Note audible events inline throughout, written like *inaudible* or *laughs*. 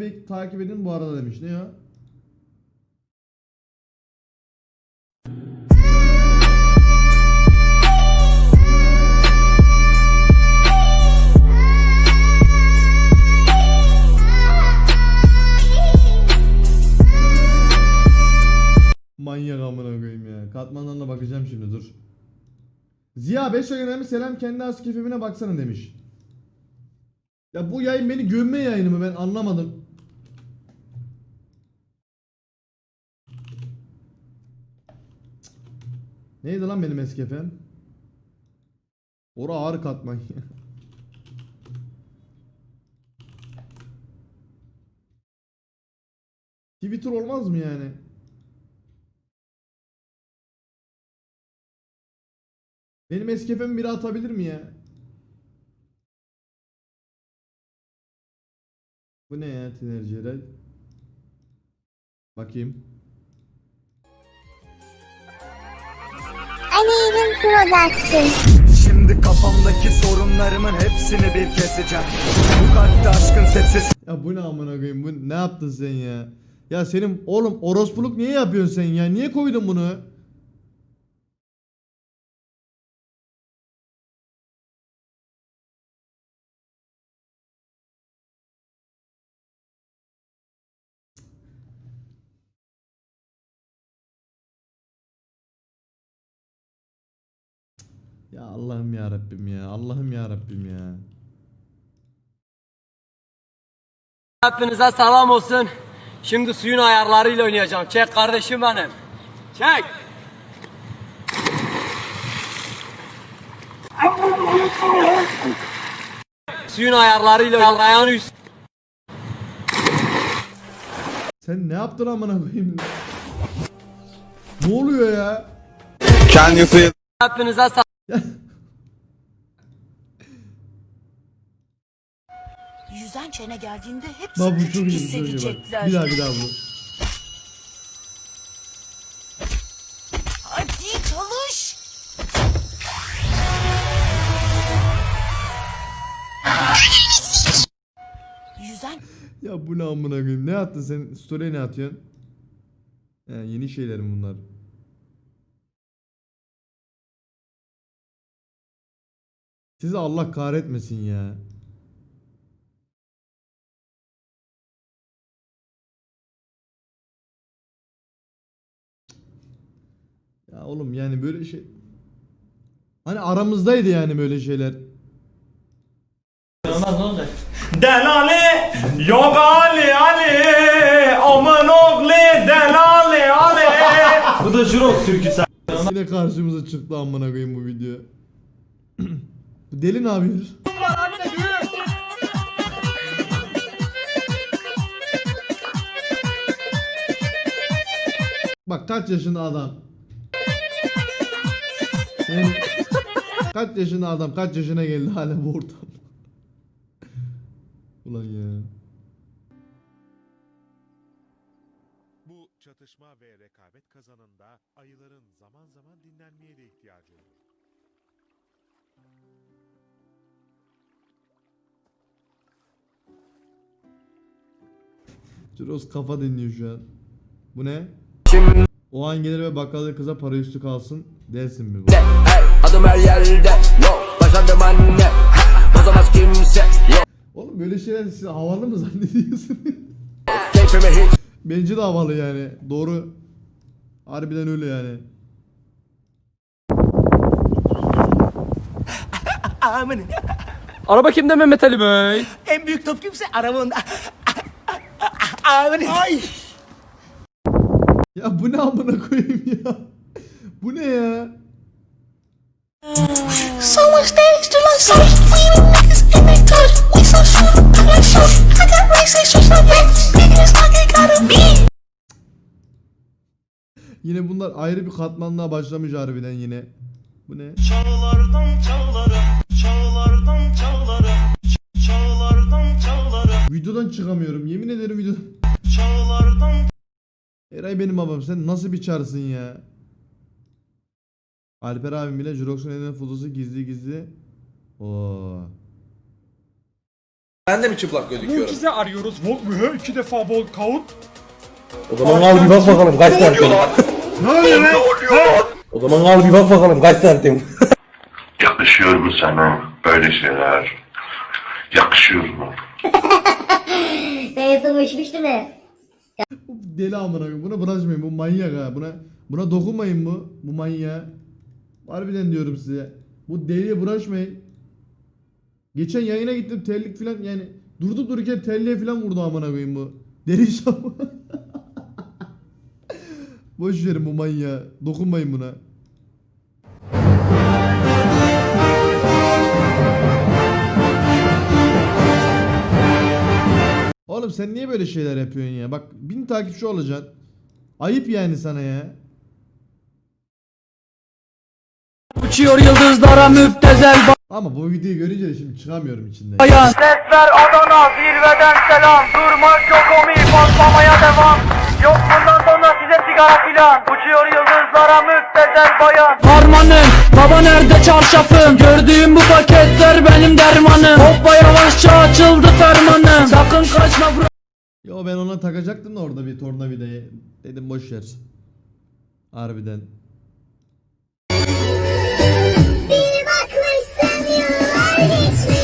sayfayı takip edin bu arada demiş. Ne ya? Manyak amına koyayım ya. Katmanlarına bakacağım şimdi dur. Ziya 5 önemli selam kendi az keyfimine baksana demiş. Ya bu yayın beni gömme yayını mı ben anlamadım. Neydi lan benim eski efendim? Ora ağır katman. Twitter olmaz mı yani? Benim eski efendim biri atabilir mi ya? Bu ne ya Tinerci Eray? Bakayım. Aleyhim Production. Şimdi kafamdaki sorunlarımın hepsini bir keseceğim Bu kalpte aşkın sepsisi Ya bu ne amına koyayım? Bu ne yaptın sen ya? Ya senin oğlum orospuluk niye yapıyorsun sen ya? Niye koydun bunu? Ya Allah'ım ya Rabbim ya. Allah'ım ya Rabbim ya. Hepinize selam olsun. Şimdi suyun ayarlarıyla oynayacağım. Çek kardeşim benim. Çek. suyun ayarlarıyla ayağını üst. Sen ne yaptın amına koyayım? Ne oluyor ya? Can you feel Hepinize selam. Yüzen çene geldiğinde hepsi Bak bu küçük iyi, iyi bak. hissedecekler. Bir daha bir daha bu. Hadi çalış. Yüzen Ya bu ne amına koyayım? Ne attın sen? Story'e ne atıyorsun? He, yeni şeylerim bunlar. Sizi Allah kahretmesin ya. Ya oğlum yani böyle şey Hani aramızdaydı yani böyle şeyler. Delali yok Ali Ali aman oğlu Delali Ali Bu da Jurok türküsü Yine karşımıza çıktı amına koyayım bu video. *clears throat* bu deli ne yapıyor? Bak kaç yaşında adam. Yani kaç yaşında adam kaç yaşına geldi hala bu ortam. Ulan ya. Bu çatışma ve rekabet kazanında ayıların zaman zaman dinlenmeye de ihtiyacı olur. Ciroz kafa dinliyor şu an. Bu ne? O an gelir ve bakkalda kıza para üstü kalsın dersin mi bu? Adım her yerde. Yok. Başardım anne. Bozamaz kimse. Yok. Oğlum böyle şeyler siz havalı mı *laughs* zannediyorsunuz? Keyfime hiç. Bence de havalı yani. Doğru. Harbiden öyle yani. Amin Araba kimde Mehmet Ali Bey? En büyük top kimse arabanda Amin Ay Ya bu ne amına koyayım ya? Bu ne ya? So much things to like so we the niggas in they touch. We so short, I like short. I got racist just like that. Niggas like it gotta be. Yine bunlar ayrı bir katmanlığa başlamış harbiden yine. Bu ne? Çağlardan çağlara Çağlardan çağlara Çağlardan çağlara Videodan çıkamıyorum. Yemin ederim videodan. Çağlardan Eray benim babam. Sen nasıl bir çarsın ya? Alper abim bile Jurox'un elinden fotosu gizli gizli. Oo. Ben de mi çıplak gözüküyorum? Mucize arıyoruz. Volt mühür iki defa bol count. O zaman al bir bak bakalım kaç santim. Ne oluyor lan? O zaman al bir bak bakalım kaç santim. Yakışıyor mu sana böyle şeyler? Yakışıyor mu? Neyse uçmuştu mu? Deli amına. Buna bulaşmayın. Bu manyak ha. Buna buna dokunmayın bu. Bu manyağa. Harbiden diyorum size. Bu deliye bulaşmayın. Geçen yayına gittim terlik filan yani durdu dururken terliğe filan vurdu amına koyayım bu. Deli şam. *laughs* Boş verin bu manyağı. Dokunmayın buna. Oğlum sen niye böyle şeyler yapıyorsun ya? Bak bin takipçi olacaksın. Ayıp yani sana ya. Uçuyor yıldızlara müptezel Ama bu videoyu görünce de şimdi çıkamıyorum içinden. bayan Sesler Adana zirveden selam Durmak yok omi patlamaya devam Yok bundan sonra size sigara filan Uçuyor müptezel bayan Harmanım baba nerede çarşafım Gördüğüm bu paketler benim dermanım Hoppa yavaşça açıldı fermanım Sakın kaçma bro Yo ben ona takacaktım da orada bir tornavidayı. Dedim boş ver. Harbiden. Bir bakmışsın yıllar geçmiş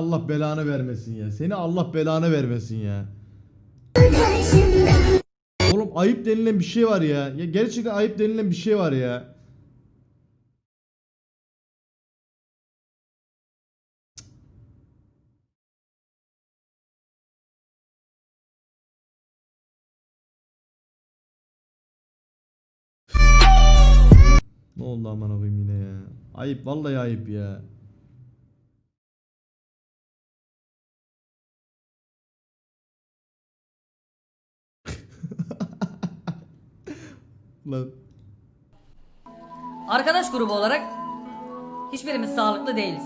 Allah belanı vermesin ya. Seni Allah belanı vermesin ya. Oğlum ayıp denilen bir şey var ya. Ya gerçekten ayıp denilen bir şey var ya. Ne oldu aman koyayım yine ya. Ayıp vallahi ayıp ya. Lan Arkadaş grubu olarak hiçbirimiz sağlıklı değiliz.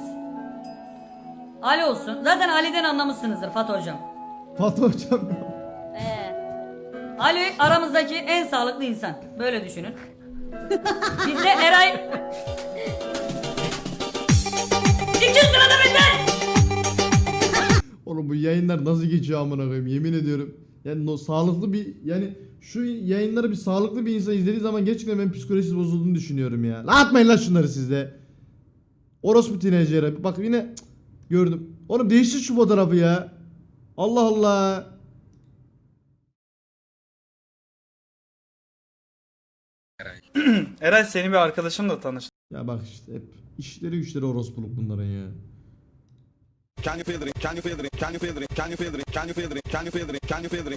Ali olsun. Zaten Ali'den anlamışsınızdır Fatih hocam. Fatih hocam. Ali aramızdaki en sağlıklı insan. Böyle düşünün. Bizde Eray... 200 lira da benden! Oğlum bu yayınlar nasıl geçiyor amına koyayım yemin ediyorum. Yani no, sağlıklı bir yani şu yayınları bir sağlıklı bir insan izlediği zaman gerçekten ben psikolojisi bozulduğunu düşünüyorum ya. La atmayın lan şunları sizde. Orospu teenager'a. Bak yine cık, gördüm. Oğlum değiştir şu fotoğrafı ya. Allah Allah. Eray *clears throat* seni bir arkadaşımla tanıştı. Ya bak işte hep işleri güçleri orospuluk bunların ya. Can you feel it? Can you feel it? Can you feel it? Can you feel it? Can you feel it? Can you feel it?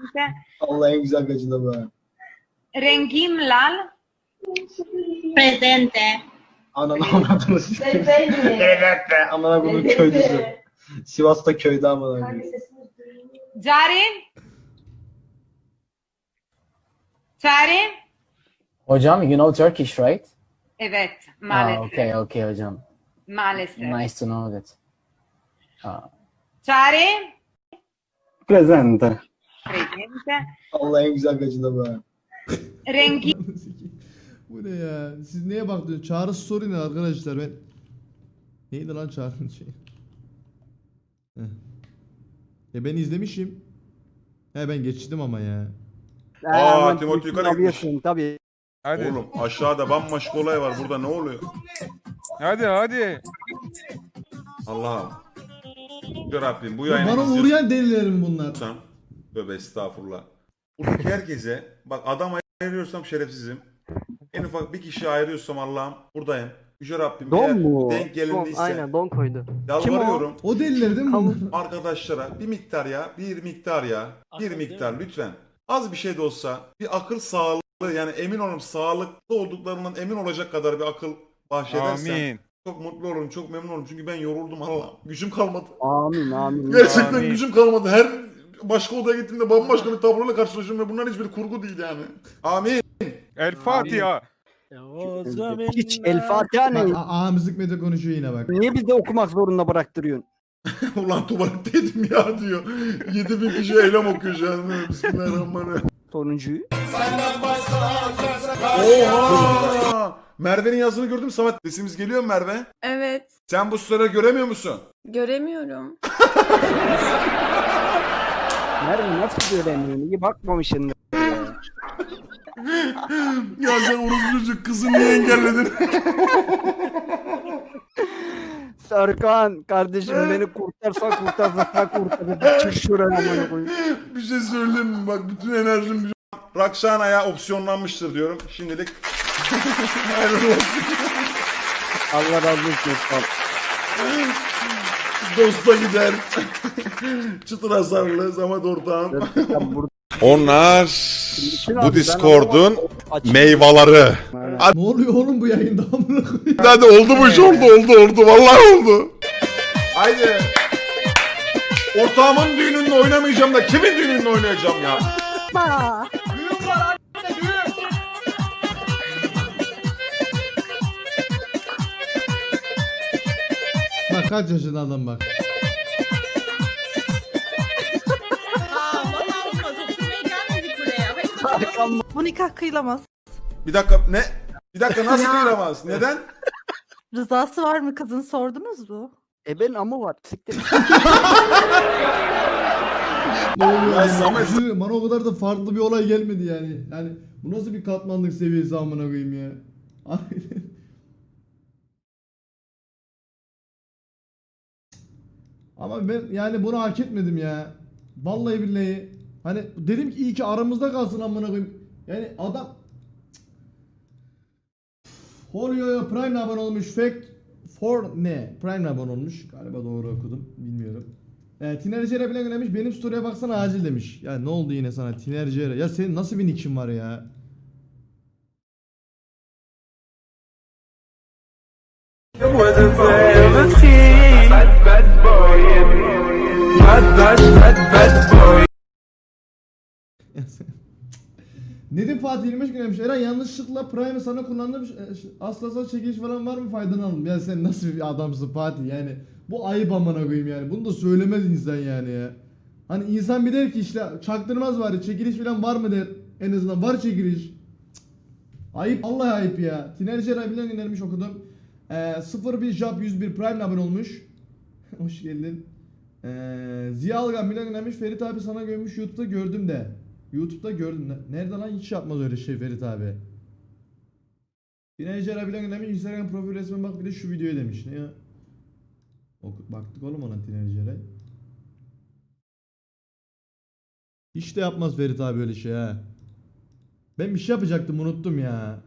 kesinlikle. Allah en güzel gacında bu. Rengim lal. Presente. Ananı anladınız siz. evet be. Amına bunun köylüsü. Sivas'ta köyde amına. Cari. Cari. Hocam, you know Turkish, right? Evet, ah, maalesef. Aa, okay, okay hocam. Maalesef. Nice to know that. Ah. Aa. Cari. Presente. Presente. Allah en güzel gacıda bu. Rengi. Bu ne ya? Siz neye bakıyorsunuz? Çağrı story ne arkadaşlar? Ben Neydi lan Çağrı'nın şeyi? Heh. E ben izlemişim. He ben geçtim ama ya. Aa Timothy yukarı gitmiş. Tabii. Hadi. Oğlum aşağıda bambaşka olay var. Burada ne oluyor? Hadi hadi. Allah'ım. Ya Rabbim bu Ya yayını bana izliyorsan- uğrayan delilerim bunlar. Tövbe estağfurullah. Buradaki herkese bak adam ayırıyorsam şerefsizim. En ufak bir kişi ayırıyorsam Allah'ım buradayım. Yüce Rabbim Don eğer mu? denk gelindiyse Don, aynen don koydu. yalvarıyorum O deliler değil mi bunlar? arkadaşlara bir miktar ya bir miktar ya bir miktar lütfen az bir şey de olsa bir akıl sağlığı yani emin olun sağlıklı olduklarından emin olacak kadar bir akıl bahşedersen Amin. çok mutlu olurum çok memnun olurum çünkü ben yoruldum Allah gücüm kalmadı Amin amin. gerçekten Amin. gücüm kalmadı her başka odaya gittiğimde bambaşka bir tabloyla karşılaşıyorum ve bunların hiçbiri kurgu değil yani amin El Fatiha. Hiç El Fatiha ne? Ağamızlık Mete konuşuyor yine bak. Niye bizi okumak zorunda bıraktırıyorsun? *laughs* ulan tuvaletteydim ya diyor 7000 kişi eylem okuyor şu an Bismillahirrahmanirrahim Sonuncuyu. Oha! Merve'nin yazını gördün mü Samet? Sesimiz geliyor mu Merve? Evet. Sen bu sıraları göremiyor musun? Göremiyorum. *laughs* Nerede nasıl göremiyorsun? İyi bakmamışsın. Ya sen orospu çocuk kızını niye engelledin? Serkan kardeşim beni kurtarsan kurtarsan kurtar. Çık şuraya amına koyayım. bir şey söyleyeyim mi? Bak bütün enerjim an Rakşana'ya opsiyonlanmıştır diyorum. Şimdilik. *laughs* Hayırlı olsun. Allah razı olsun. sağ ol. Dosta gider. *laughs* Çıtır hasarlı Samet ortağım. *laughs* Onlar bu Discord'un meyveleri. Ne oluyor oğlum bu yayında amına *laughs* koyayım? Hadi oldu bu iş oldu oldu oldu vallahi oldu. Haydi. Ortağımın düğününde oynamayacağım da kimin düğününde oynayacağım ya? Kaç yaşında adam bak. Serkan Bu nikah kıyılamaz. Bir dakika ne? Bir dakika nasıl kıyılamaz? Neden? Rızası var mı kızın sordunuz mu? E ben amı var. Siktir. *laughs* Ne oluyor Ya? Samet- Bana o kadar da farklı bir olay gelmedi yani. Yani bu nasıl bir katmanlık seviyesi amına koyayım ya. Ama ben yani bunu hak etmedim ya. Vallahi billahi. Hani dedim ki iyi ki aramızda kalsın amına koyayım. Yani adam Holyo'ya Prime abone olmuş. Fact for ne? Prime abone olmuş. Galiba doğru okudum. Bilmiyorum. E, Tinercere bile göndermiş. Benim story'e baksana acil demiş. Ya ne oldu yine sana Tinercere? Ya senin nasıl bir nickin var ya? Nedim Fatih 25 gün demiş. Eren yanlışlıkla Prime'ı sana kullandım. E, ş- Aslasal çekiliş falan var mı faydalı alın. Ya sen nasıl bir adamsın Fatih yani. Bu ayıp amına koyayım yani. Bunu da söylemez insan yani ya. Hani insan bir der ki işte çaktırmaz bari çekiliş falan var mı der. En azından var çekiliş. Ayıp Allah ayıp ya. Tinerci Rabilen göndermiş okudum. Ee, 01 Job 101 Prime abone olmuş. *laughs* Hoş geldin. Ee, Ziya Algan Milan göndermiş. Ferit abi sana görmüş YouTube'da gördüm de. YouTube'da gördüm. Ne- Nerede lan hiç yapmaz öyle şey Ferit abi. Tinerci Rabilen göndermiş. Instagram profil resmine bak bir de şu videoya demiş. Ne ya? Baktık oğlum ona Tinerci'ye. Hiç de yapmaz Ferit abi öyle şey ha. Ben bir şey yapacaktım unuttum ya.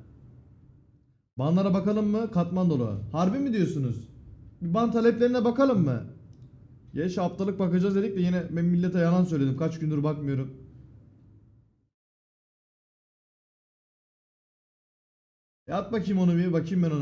Banlara bakalım mı? Katman dolu. Harbi mi diyorsunuz? Bir ban taleplerine bakalım mı? Geç haftalık bakacağız dedik de yine ben millete yalan söyledim. Kaç gündür bakmıyorum. E at bakayım onu bir bakayım ben ona.